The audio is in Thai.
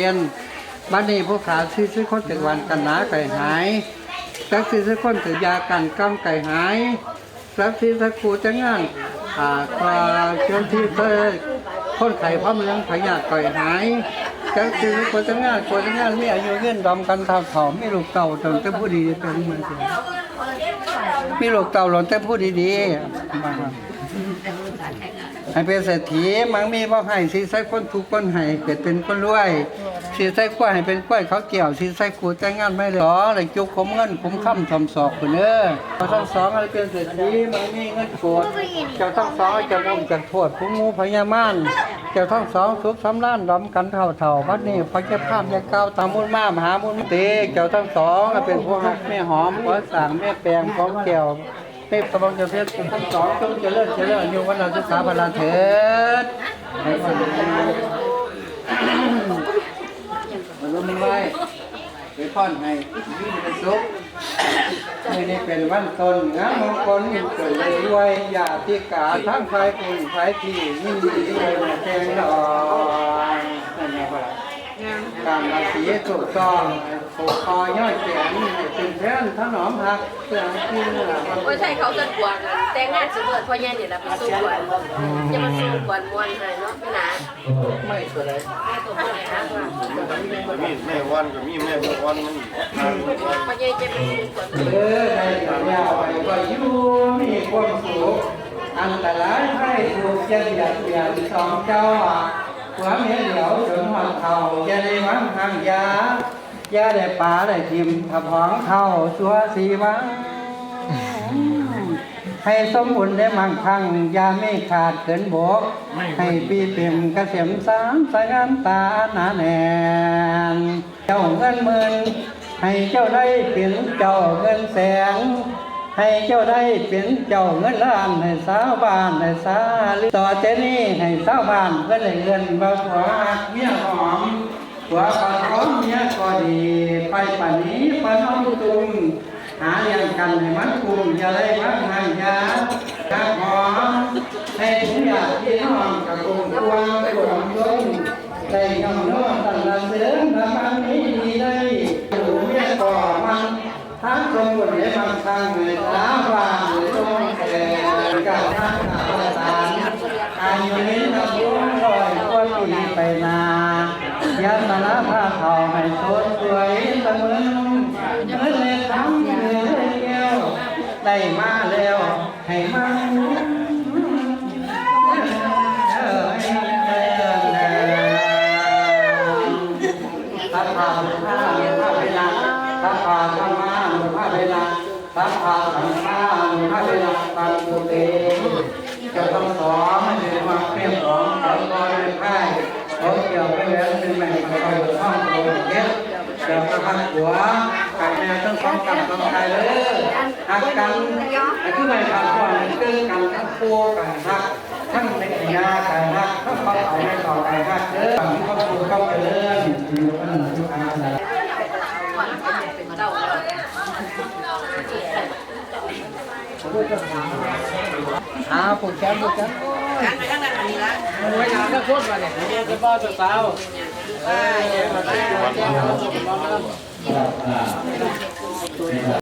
เรียนบ้านนี้ผู้ขาซื้อซื้อคนถึงวันกันหนาไก่หายสักซื้อซื้อคนถึงยากันกำไก่หายสักซื้อสักครูจะงานอ่าควาเจ้าที่เธอคนไข่พร้อมเลี้ยงพยาไก่หายสักซื้อสักคนจะงานคนจะงานมีอายุเงื่อนดอมกันทำถอมไม่ลูกเต่าจนแต่ผู้ดีเป็นเหมือนกันมีลูกเต่าหล่นแต่ผู้ดีๆมาครับให้เป็นเศรษฐีมังมีบ่ให้สิใส่คนทุกคนให้เกิดเป็นคนรวย สิใส่กล้วยให้เป็นกล้วยเขาเกี่ยวสิใส่ขูดแต่งงานไม่เลยอ๋อเลยจุกขมเงินขมค่ำทำศอกคนเด้อเจ้าทั้งสองให้เป็นเศรษฐีมังมีเงินโกดเจ้าทั้งสองจะมุมจากโทษผู้งูพญามารเจ้าทั้งสองสุขสำราญล้อมกันเท่าเท่าวัดนี้พระเจ้าภาพยาเก้าตามมุ่นมามหามุ่นเตเจ้าทั้งสองเป็นผู้กแม่หอมหัวสางแม่แปลงของแก้วเทพสมองเจริญทั้งสองจงเจริญเจริญอยู่วันเราศึกษาพลาเถิดให้คนมันรู้มันไว้ไป พ่อนให้ยิ่งเป็นสุขไม่ได้เป็นวันตนงามมงคลเกิดเลยรวยอย่าที่กาทั้งไฟปุ่นไฟที่ยิ่งดีเลยมาแทงดอกนั่นไงพ่อการราศีถูกต้องผูกคอย่อยแขนให้เป็นแท่นถนอมหักเพื่อให้กินหลับโอ้ยใช่เขาจะกวนแต่งงานสิเบิดพ่อแย่เนี่ยแหละไปสู้กวนจะมาสู้กวนมวนให้เนาะ นาไม่สวยตัวพ่อแย่นะว่ามีแม่วันก็มีแม่บ่วันมันทางวันพ่อแย่จะไปสู้กวนเออในยาวไปก็อยู่มีความสุขอันตรายให้ถูกเจียดเบียดเบียนสองเจ้าหัวเมียเหลียวจนหัวเข่าจะได้วังห่างยายาได้ป่าได้ทิมถ้าพองเข้าสัวสีวัง ให้สมบูรณ์ได้มั่งคั่งอยาไม่ขาดเกินบก ให้ปีเต็มเกษมสารสงามตาหนาแน่นเจ้าเงินหมื่นให้เจ้าได้เป็นเจ้าเงินแสนให้เจ้าได้เป็นเจ้าเงินล้านให้สาวบ้านให้สาลือต่อเจนี้ให้สาวบ้านเพื่อนได้เงินบ่าผัวหักเมียหอมผัวปลาท้องเมียก็ดีไปป่านนี้ปะน้องตุง หาเลี้ยงกันให้มันคุ้มอย่าได้มักหายยาถ้าขอให้ทุกอย่างที่น้องกับกลุ่มควางไปหวังต้นได้ยอมน้อมตั้งแต่เสริมทำมันนี้ดีได้อยู่เมียก่อมันทั้งสมบูรณ์ให้มันทางเลยสาบานหรือตรงแต่กับท่างหาตาอายุนี้นับยุ่งลอยกว่าปีไปนายาสารผ้าเขาให้สดสวยเสมอ เงินเลยทำเงินเลยเกี่ยวได้มาแล้วให้มันเออให้ได้เดินแล้วสัพพะสังฆานุภาเวนะสัพพะธรรมานุภาเวนะสัพพะสังฆานุภาเวนะตังตุเตจะต้องสอนให้เรียนมาเปรียบของเขาก็ได้พ่ายเขาเกี่ยวไปแล้วเป็นแม่ก็ไปห้องโถงเย็บ เดี๋ยวมาพักหัวกับแม่ต้องสองกับสองใจเลยหักกันไอ้ที่ไม่ทำก่อนคือกันทั้งปูกันหักทั้งในยากันหักทั้งเขาเอาไม่ต่อกันหักเด้อทั้งเขาปูเขาเจริญอยู่อันทุกอาสาเป็นเจ้าอาปูแชมป์ปูแชมป์การไปทางนั้นอันนี้ละโอ้ยอาก็พูดมาเนี่ยเนี่ยจะบ้าจะสาว เอ้ยมาแจ้งมาแจ้ง